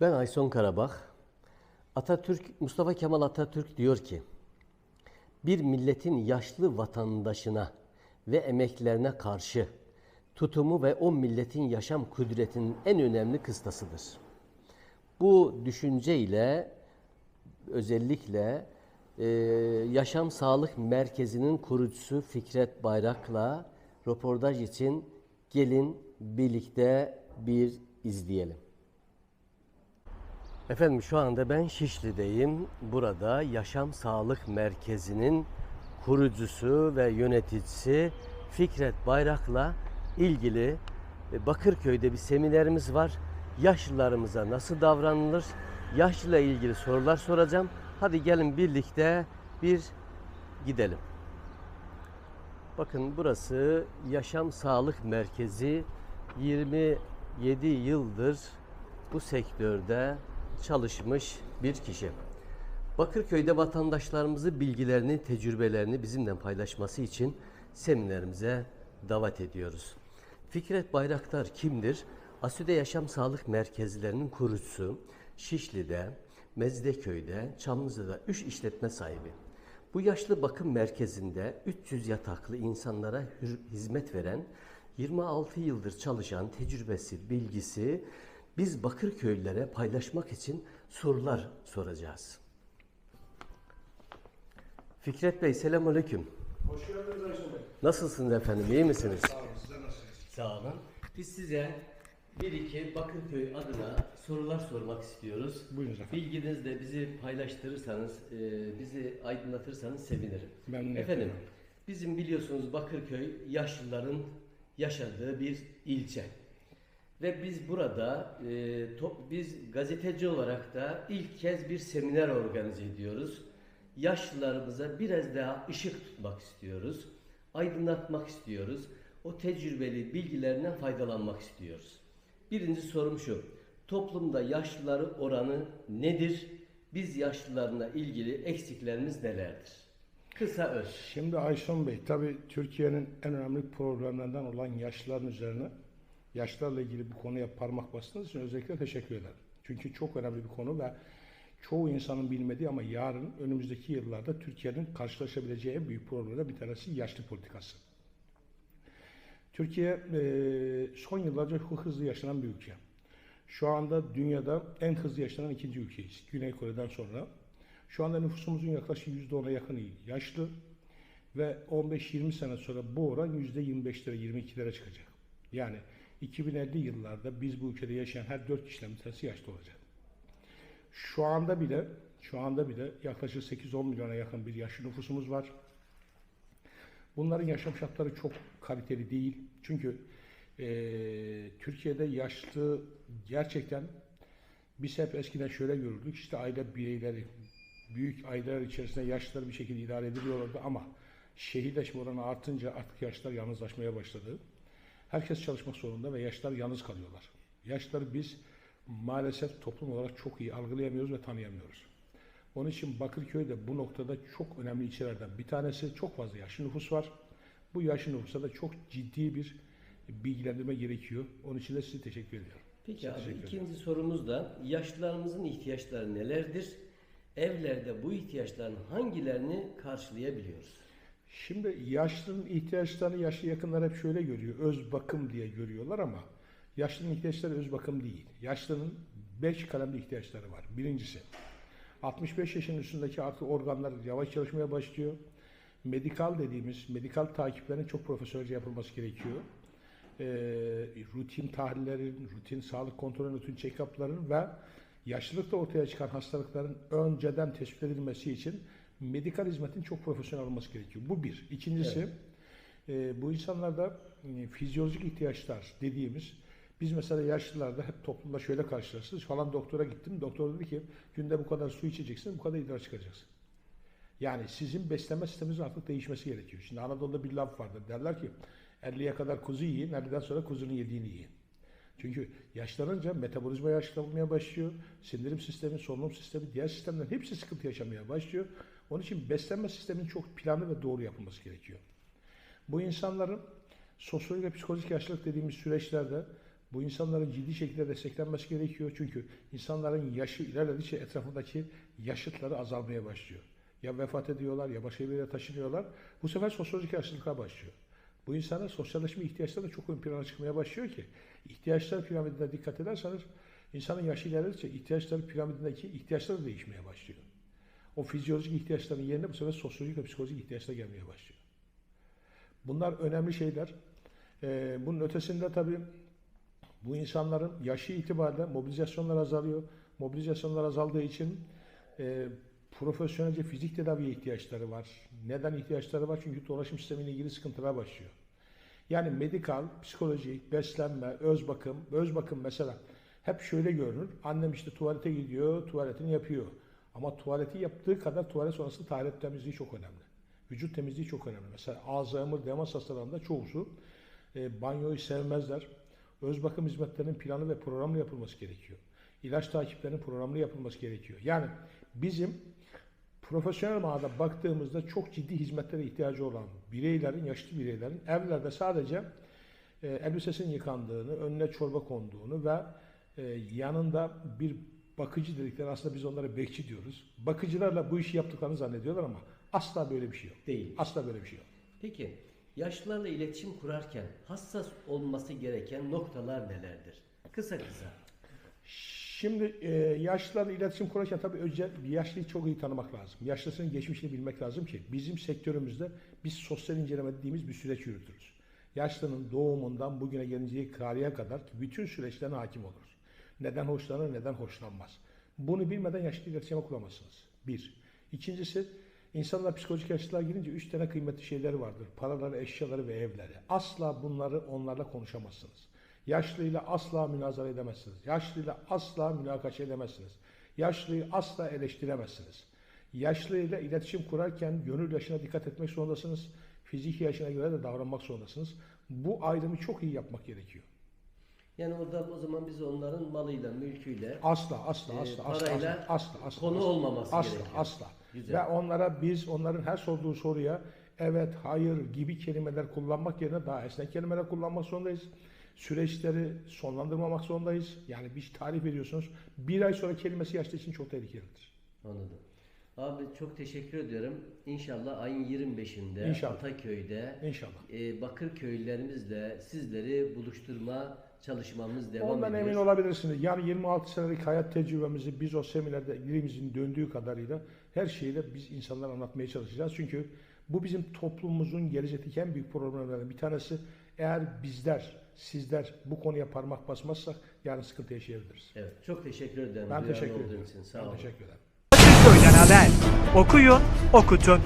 Ben Ayson Karabak. Atatürk, Mustafa Kemal Atatürk diyor ki, bir milletin yaşlı vatandaşına ve emeklerine karşı tutumu ve o milletin yaşam kudretinin en önemli kıstasıdır. Bu düşünceyle özellikle e, Yaşam Sağlık Merkezi'nin kurucusu Fikret Bayrak'la röportaj için gelin birlikte bir izleyelim. Efendim şu anda ben Şişli'deyim. Burada Yaşam Sağlık Merkezi'nin kurucusu ve yöneticisi Fikret Bayrak'la ilgili e, Bakırköy'de bir seminerimiz var. Yaşlılarımıza nasıl davranılır? Yaşlıyla ilgili sorular soracağım. Hadi gelin birlikte bir gidelim. Bakın burası Yaşam Sağlık Merkezi 27 yıldır bu sektörde çalışmış bir kişi. Bakırköy'de vatandaşlarımızı bilgilerini, tecrübelerini bizimle paylaşması için seminerimize davet ediyoruz. Fikret Bayraktar kimdir? Asüde Yaşam Sağlık Merkezlerinin kurucusu. Şişli'de, Mezdeköy'de, Çamlıca'da 3 işletme sahibi. Bu yaşlı bakım merkezinde 300 yataklı insanlara hizmet veren, 26 yıldır çalışan tecrübesi, bilgisi biz Bakırköylülere paylaşmak için sorular soracağız. Fikret Bey selamünaleyküm. Hoş geldiniz Ayşe Bey. Nasılsınız efendim? İyi misiniz? Sağ olun, size nasılsınız? Sağ olun. Biz size bir iki Bakırköy adına sorular sormak istiyoruz. Buyurun efendim. Bilginizle bizi paylaştırırsanız, e, bizi aydınlatırsanız sevinirim. Memnuniyetle. Efendim, bizim biliyorsunuz Bakırköy yaşlıların yaşadığı bir ilçe. Ve biz burada, e, top, biz gazeteci olarak da ilk kez bir seminer organize ediyoruz. Yaşlılarımıza biraz daha ışık tutmak istiyoruz. Aydınlatmak istiyoruz. O tecrübeli bilgilerinden faydalanmak istiyoruz. Birinci sorum şu. Toplumda yaşlıları oranı nedir? Biz yaşlılarla ilgili eksiklerimiz nelerdir? Kısa öz. Şimdi Ayşon Bey, tabii Türkiye'nin en önemli problemlerinden olan yaşlıların üzerine yaşlarla ilgili bir konuya parmak bastığınız için özellikle teşekkür ederim. Çünkü çok önemli bir konu ve çoğu insanın bilmediği ama yarın önümüzdeki yıllarda Türkiye'nin karşılaşabileceği büyük problemlerden bir tanesi yaşlı politikası. Türkiye son yıllarca çok hızlı yaşanan bir ülke. Şu anda dünyada en hızlı yaşanan ikinci ülkeyiz. Güney Kore'den sonra. Şu anda nüfusumuzun yaklaşık %10'a yakını yaşlı ve 15-20 sene sonra bu oran %25'lere 22'lere çıkacak. Yani 2050 yıllarda biz bu ülkede yaşayan her 4 kişiden bir tanesi yaşlı olacak. Şu anda bile şu anda bile yaklaşık 8-10 milyona yakın bir yaşlı nüfusumuz var. Bunların yaşam şartları çok kaliteli değil. Çünkü eee, Türkiye'de yaşlı gerçekten biz hep eskiden şöyle görürdük. İşte aile bireyleri, büyük aileler içerisinde yaşlılar bir şekilde idare ediliyorlardı ama şehirleşme oranı artınca artık yaşlılar yalnızlaşmaya başladı. Herkes çalışmak zorunda ve yaşlılar yalnız kalıyorlar. Yaşlıları biz maalesef toplum olarak çok iyi algılayamıyoruz ve tanıyamıyoruz. Onun için Bakırköy de bu noktada çok önemli ilçelerden bir tanesi. Çok fazla yaşlı nüfus var. Bu yaşlı nüfusa da çok ciddi bir bilgilendirme gerekiyor. Onun için de size teşekkür ediyorum. Peki Size abi ikinci sorumuz da yaşlılarımızın ihtiyaçları nelerdir? Evlerde bu ihtiyaçların hangilerini karşılayabiliyoruz? Şimdi yaşlının ihtiyaçlarını yaşlı yakınlar hep şöyle görüyor. Öz bakım diye görüyorlar ama yaşlının ihtiyaçları öz bakım değil. Yaşlının beş kalemli ihtiyaçları var. Birincisi 65 yaşın üstündeki artık organlar yavaş çalışmaya başlıyor. Medikal dediğimiz medikal takiplerin çok profesyonelce yapılması gerekiyor. Ee, rutin tahlillerin, rutin sağlık kontrolü, rutin check-up'ların ve yaşlılıkta ortaya çıkan hastalıkların önceden tespit edilmesi için medikal hizmetin çok profesyonel olması gerekiyor. Bu bir. İkincisi, e, bu insanlarda e, fizyolojik ihtiyaçlar dediğimiz, biz mesela yaşlılarda hep toplumda şöyle karşılaşırız. Falan doktora gittim. Doktor dedi ki günde bu kadar su içeceksin, bu kadar idrar çıkacaksın. Yani sizin beslenme sisteminizin artık değişmesi gerekiyor. Şimdi Anadolu'da bir laf vardır. Derler ki 50'ye kadar kuzu yiyin, 50'den sonra kuzunun yediğini yiyin. Çünkü yaşlanınca metabolizma yaşlanmaya başlıyor. Sindirim sistemi, solunum sistemi, diğer sistemlerin hepsi sıkıntı yaşamaya başlıyor. Onun için beslenme sisteminin çok planlı ve doğru yapılması gerekiyor. Bu insanların sosyolojik ve psikolojik yaşlılık dediğimiz süreçlerde Bu insanların ciddi şekilde desteklenmesi gerekiyor. Çünkü insanların yaşı ilerledikçe etrafındaki yaşıtları azalmaya başlıyor. Ya vefat ediyorlar ya başka bir yere taşınıyorlar. Bu sefer sosyolojik yaşlılıklar başlıyor. Bu insanın sosyalleşme ihtiyaçları da çok ön plana çıkmaya başlıyor ki ihtiyaçlar piramidine dikkat ederseniz insanın yaşı ilerledikçe ihtiyaçları piramidindeki ihtiyaçları da değişmeye başlıyor. O fizyolojik ihtiyaçların yerine bu sefer sosyolojik ve psikolojik ihtiyaçlar gelmeye başlıyor. Bunlar önemli şeyler. Ee, bunun ötesinde tabii bu insanların yaşı itibariyle mobilizasyonlar azalıyor. Mobilizasyonlar azaldığı için e, profesyonelce fizik tedaviye ihtiyaçları var. Neden ihtiyaçları var? Çünkü dolaşım sistemiyle ilgili sıkıntılar başlıyor. Yani medikal, psikolojik, beslenme, öz bakım, öz bakım mesela hep şöyle görünür. Annem işte tuvalete gidiyor, tuvaletini yapıyor. Ama tuvaleti yaptığı kadar tuvalet sonrası taharet temizliği çok önemli. Vücut temizliği çok önemli. Mesela Alzheimer, demans hastalarında çoğusu e, banyoyu sevmezler. Öz bakım hizmetlerinin planı ve programlı yapılması gerekiyor. İlaç takiplerinin programlı yapılması gerekiyor. Yani bizim profesyonel manada baktığımızda çok ciddi hizmetlere ihtiyacı olan bireylerin, yaşlı bireylerin evlerde sadece e, elbisesinin yıkandığını, önüne çorba konduğunu ve e, yanında bir bakıcı dedikleri aslında biz onlara bekçi diyoruz. Bakıcılarla bu işi yaptıklarını zannediyorlar ama asla böyle bir şey yok. Değil. Asla böyle bir şey yok. Peki yaşlılarla iletişim kurarken hassas olması gereken noktalar nelerdir? Kısa kısa. Şimdi e, yaşlılarla iletişim kurarken tabii bir yaşlıyı çok iyi tanımak lazım. Yaşlısının geçmişini bilmek lazım ki bizim sektörümüzde biz sosyal inceleme dediğimiz bir süreç yürütürüz. Yaşlının doğumundan bugüne gelinceye tarihe kadar ki bütün süreçlerine hakim oluruz. Neden hoşlanır, neden hoşlanmaz. Bunu bilmeden yaşlı iletişime kuramazsınız. Bir. İkincisi, insanlar psikolojik yaşlılığa girince üç tane kıymetli şeyleri vardır. Paraları, eşyaları ve evleri. Asla bunları onlarla konuşamazsınız. Yaşlıyla asla münazara edemezsiniz. Yaşlıyla asla münakaşa edemezsiniz. Yaşlıyı asla eleştiremezsiniz. Yaşlıyla iletişim kurarken gönül yaşına dikkat etmek zorundasınız. Fiziki yaşına göre de davranmak zorundasınız. Bu ayrımı çok iyi yapmak gerekiyor. Yani orada o zaman biz onların malıyla, mülküyle Asla, asla, asla, asla, parayla asla, asla, asla, konu asla. olmaması asla, gerekiyor. Asla, Güzel. Ve onlara biz onların her sorduğu soruya evet, hayır gibi kelimeler kullanmak yerine daha esnek kelimeler kullanmak zorundayız. Süreçleri sonlandırmamak zorundayız. Yani bir tarif ediyorsunuz. Bir ay sonra kelimesi yaşlı için çok tehlikelidir. Anladım. Abi çok teşekkür ediyorum. İnşallah ayın 25'inde İnşallah. Ataköy'de İnşallah. e, Bakır köylülerimizle sizleri buluşturma çalışmamız devam Ondan ediyor. emin olabilirsiniz. Yani 26 senelik hayat tecrübemizi biz o seminerde dilimizin döndüğü kadarıyla her şeyi de biz insanlara anlatmaya çalışacağız. Çünkü bu bizim toplumumuzun gelecekteki en büyük problemlerden bir tanesi. Eğer bizler, sizler bu konuya parmak basmazsak yarın sıkıntı yaşayabiliriz. Evet, çok teşekkür ederim. Ben duyarlı teşekkür olduğun ederim. için. Sağ Ben olun. teşekkür ederim. Haber. Okuyun, okutun.